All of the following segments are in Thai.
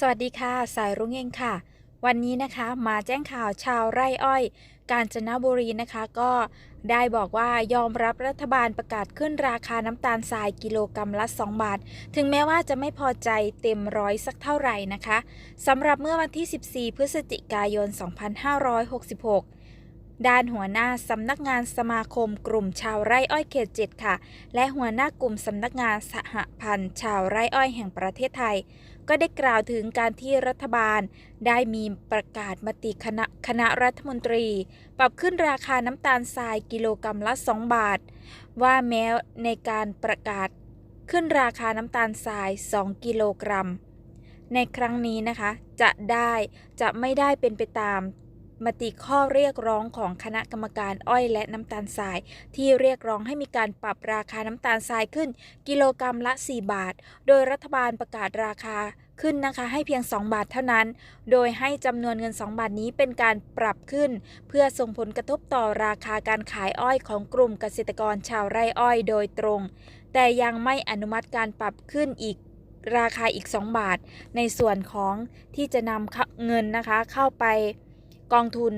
สวัสดีค่ะ สายรุ้งเองค่ะ วันนี้นะคะมาแจ้งข่าวชาวไร่อ้อย กาญจนบุรีนะคะ ก็ได้บอกว่ายอมรับรัฐบาลประกาศขึ้นราคาน้ำตาลทรายกิโลกรรัมละ 2 บาท ถึงแม้ว่าจะไม่พอใจเต็มร้อยสักเท่าไหร่นะคะสำหรับเมื่อวันที่ 14 พฤศจิกายน 2566 ด้านหัวหน้าสำนักงานสมาคมกลุ่มชาวไร่อ้อยเขต7ค่ะ และหัวหน้ากลุ่มสำนักงานสหพันธ์ชาวไร่อ้อยแห่งประเทศไทย ก็ได้กล่าวถึงการที่รัฐบาล ได้มีประกาศมติคณะคณะรัฐมนตรี ปรับขึ้นราคาน้ำตาลทรายกิโลกรรัมละ 2 บาท ว่าแม้ในการประกาศขึ้นราคาน้ำตาลทราย 2 กิโลกรัม ในครั้งนี้นะคะ จะได้จะไม่ได้เป็นไปตาม มติข้อเรียกร้องของคณะกรรมการอ้อยและน้ำตาลทราย ที่เรียกร้องให้มีการปรับราคาน้ำตาลทรายขึ้น กิโลกรรัมละ 4 บาท โดยรัฐบาลประกาศราคาขึ้นนะคะให้เพียง 2 บาทเท่านั้น โดยให้จำนวนเงิน 2 บาทนี้เป็นการปรับขึ้น เพื่อส่งผลกระทบต่อราคาการขายอ้อยของกลุ่มเกษตรกรชาวไร่อ้อยโดยตรง แต่ยังไม่อนุมัติการปรับขึ้นอีกราคาอีก 2 บาท ในส่วนของที่จะนำเงินนะคะเข้าไป กองทุน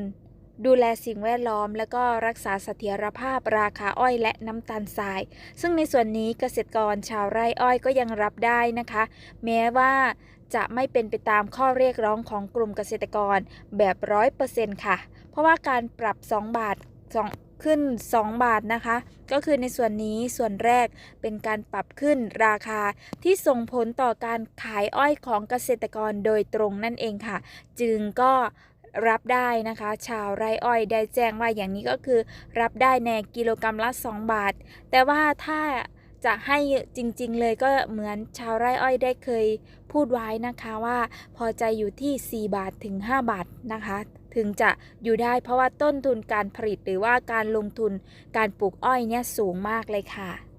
ดูแลสิ่งแวดล้อม และก็รักษาเสถียรภาพราคาอ้อยและน้ำตาลทราย ซึ่งในส่วนนี้เกษตรกรชาวไร่อ้อยก็ยังรับได้นะคะ แม้ว่าจะไม่เป็นไปตามข้อเรียกร้องของกลุ่มเกษตรกรแบบร้อยเปอร์เซ็นต์ค่ะ เพราะว่าการปรับ 2 บาท2ขึ้น 2 บาทนะคะ ก็คือในส่วนนี้ส่วนแรกเป็นการปรับขึ้นราคาที่ส่งผลต่อการขายอ้อยของเกษตรกรโดยตรงนั่นเองค่ะ จึงก็ รับได้นะคะ ชาวไร่อ้อยได้แจ้งว่าอย่างนี้ก็คือ รับได้ในกิโลกรรัมละ 2 บาท แต่ว่าถ้าจะให้จริงๆเลยก็เหมือนชาวไร่อ้อยได้เคยพูดไว้นะคะว่าพอใจอยู่ที่ 4 บาทถึง 5 บาทนะคะ ถึงจะอยู่ได้เพราะว่าต้นทุนการผลิตหรือว่าการลงทุนการปลูกอ้อยเนี่ยสูงมากเลยค่ะ